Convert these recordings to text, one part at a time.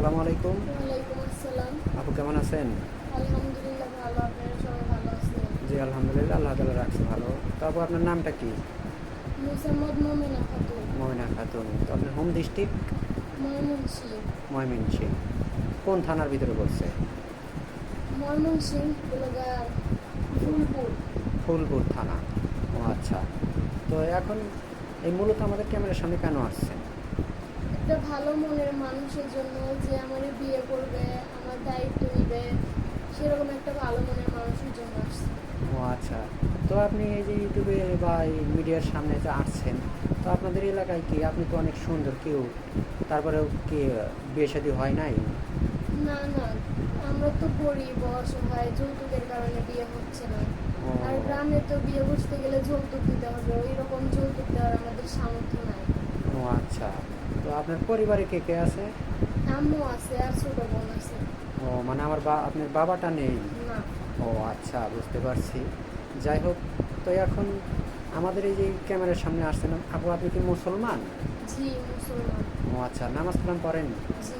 আসসালামু আলাইকুম। আপু কেমন আছেন? জি আলহামদুলিল্লাহ আল্লাহ তালা রাখছে ভালো। তো আপু আপনার নামটা কি? মমিনা খাতুন তো আপনার হোম ডিস্ট্রিক্ট? ময়মনসিং কোন থানার ভিতরে পড়ছে? ফুলপুর। ফুলপুর থানা। ও আচ্ছা। তো এখন এই মূলত আমাদের ক্যামেরার সামনে কেন আসছেন? একটা ভালো মনের মানুষের জন্য যে আমার বিয়ে করবে আমার দায়িত্ব নিবে সেরকম একটা ভালো মনের মানুষের জন্য আসছে। ও আচ্ছা। তো আপনি এই যে ইউটিউবে বা এই মিডিয়ার সামনে যে আসছেন তো আপনাদের এলাকায় কি? আপনি তো অনেক সুন্দর কেউ। তারপরেও কি বিয়ে শাদী হয় নাই? না না। আমরা তো গরিব অসহায় যৌতুকের কারণে বিয়ে হচ্ছে না। আর গ্রামে তো বিয়ে বসতে গেলে যৌতুক দিতে হবে। ওই রকম যৌতুক দেওয়ার আমাদের সামর্থ্য নাই। ও আচ্ছা। তো আপনার পরিবারে কে কে আছে? আম্মু আছে আর ছোট বোন আছে। ও মানে আমার বা আপনার বাবাটা নেই? না। ও আচ্ছা বুঝতে পারছি। যাই হোক তো এখন আমাদের এই যে ক্যামেরার সামনে আসছেন আপু আপনি কি মুসলমান? জি মুসলমান। ও আচ্ছা নামাজ কালাম পড়েন? জি।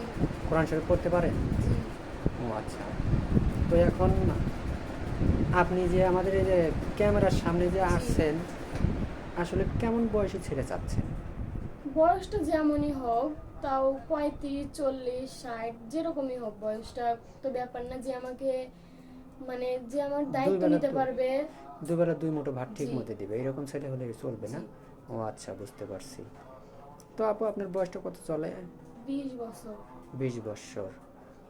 কোরআন শরীফ পড়তে পারেন? জি। ও আচ্ছা। তো এখন আপনি যে আমাদের এই যে ক্যামেরার সামনে যে আসছেন আসলে কেমন বয়সী ছেলে চাচ্ছেন? বয়সটা যেমনই হোক তাও পঁয়ত্রিশ চল্লিশ ষাট যেরকমই হোক বয়সটা তো ব্যাপার না যে আমাকে মানে যে আমার দায়িত্ব নিতে পারবে। দুবেলা দুই মুঠো ভাত ঠিক। মতো দিবে। এরকম ছেলে হলে চলবে না? ও আচ্ছা বুঝতে পারছি। তো আপু আপনার বয়সটা কত চলে? বিশ বছর। বিশ বৎসর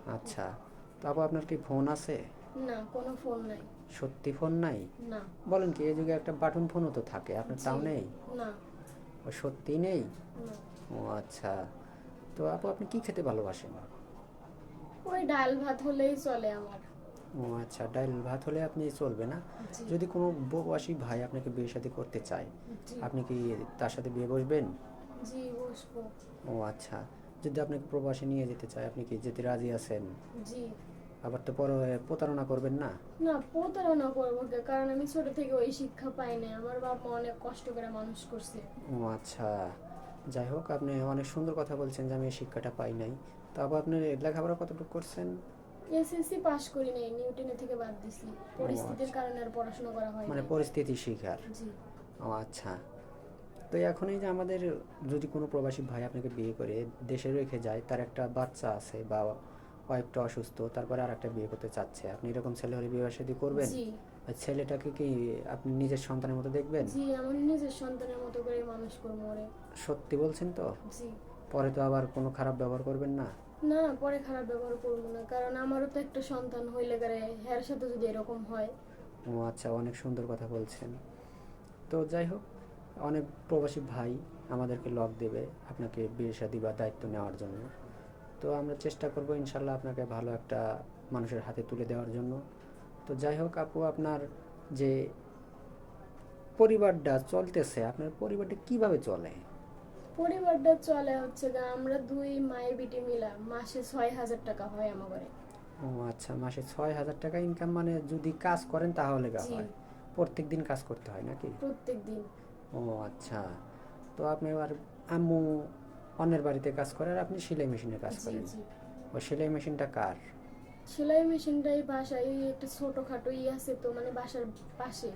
আচ্ছা তো আপু আপনার কি ফোন আছে? না কোনো ফোন নাই। সত্যি ফোন নাই? না। বলেন কি এই যুগে একটা বাটন ফোনও তো থাকে আপনার তাও নেই? না। ও সত্যি নেই? ও আচ্ছা। তো আপু আপনি কি খেতে ভালোবাসেন? ওই ডাল ভাত হলেই চলে আমার। ও আচ্ছা ডাল ভাত হলে আপনি চলবে না? যদি কোনো বউবাসী ভাই আপনাকে বিয়ে শাদী করতে চায় আপনি কি তার সাথে বিয়ে বসবেন? জি বসবো। ও আচ্ছা যদি আপনাকে প্রবাসে নিয়ে যেতে চায় আপনি কি যেতে রাজি আছেন? জি। আবার তো পরে প্রতারণা করবেন না? না প্রতারণা করব? কারণ আমি ছোট থেকে ওই শিক্ষা পাই না আমার বাবা অনেক কষ্ট করে মানুষ করছে। ও আচ্ছা। যাই হোক আপনি অনেক সুন্দর কথা বলছেন যে আমি এই শিক্ষাটা পাই নাই। তো আবার আপনি লেখাপড়া কতটুকু করছেন? এসএসসি পাস করি নাই নিউটনে থেকে বাদ দিছি। পরিস্থিতির আচ্ছা। কারণে আর পড়াশোনা করা হয় মানে পরিস্থিতি শিখার জি। ও আচ্ছা। তো এখন এই যে আমাদের যদি কোনো প্রবাসী ভাই আপনাকে বিয়ে করে দেশে রেখে যায় তার একটা বাচ্চা আছে বা ওয়াইফটা অসুস্থ তারপরে আর একটা বিয়ে করতে চাচ্ছে। আপনি এরকম ছেলে হলে বিয়ে শাদী করবেন? জি। ছেলেটাকে কি আপনি নিজের সন্তানের মতো দেখবেন? জি আমার নিজের সন্তানের মতো করে মানুষ করব ওরে। সত্যি বলছেন তো? জি। পরে তো আবার কোনো খারাপ ব্যবহার করবেন না? না না পরে খারাপ ব্যবহার করব না কারণ আমারও তো একটা সন্তান হইলে গেলে হ্যার সাথে যদি এরকম হয়। ও আচ্ছা অনেক সুন্দর কথা বলছেন। তো যাই হোক অনেক প্রবাসী ভাই আমাদেরকে লক দেবে আপনাকে বিয়ে শাদী বা দায়িত্ব নেওয়ার জন্য। তো আমরা চেষ্টা করব ইনশাল্লাহ আপনাকে ভালো একটা মানুষের হাতে তুলে দেওয়ার জন্য। তো যাই হোক আপু আপনার যে পরিবারটা চলতেছে আপনার পরিবারটা কীভাবে চলে? পরিবারটা চলে হচ্ছে গা আমরা দুই মায়ে বিটি মিলা মাসে ছয় হাজার টাকা হয় আমার ও আচ্ছা মাসে ছয় হাজার টাকা ইনকাম মানে যদি কাজ করেন তাহলে হয়। প্রত্যেক দিন কাজ করতে হয় নাকি? প্রত্যেক দিন। ও আচ্ছা তো আপনি আর আম্মু অন্যের বাড়িতে কাজ করে আর আপনি সেলাই মেশিনে কাজ করেন। ওই সেলাই মেশিনটা কার? সেলাই মেশিনটাই বাসায় এই একটা ছোটখাটো ই আছে তো মানে বাসার পাশে।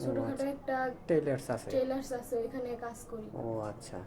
ছোটখাটো আচ্ছা। একটা টেইলার্স আছে। টেইলার্স আছে ওখানে কাজ করি। ও আচ্ছা।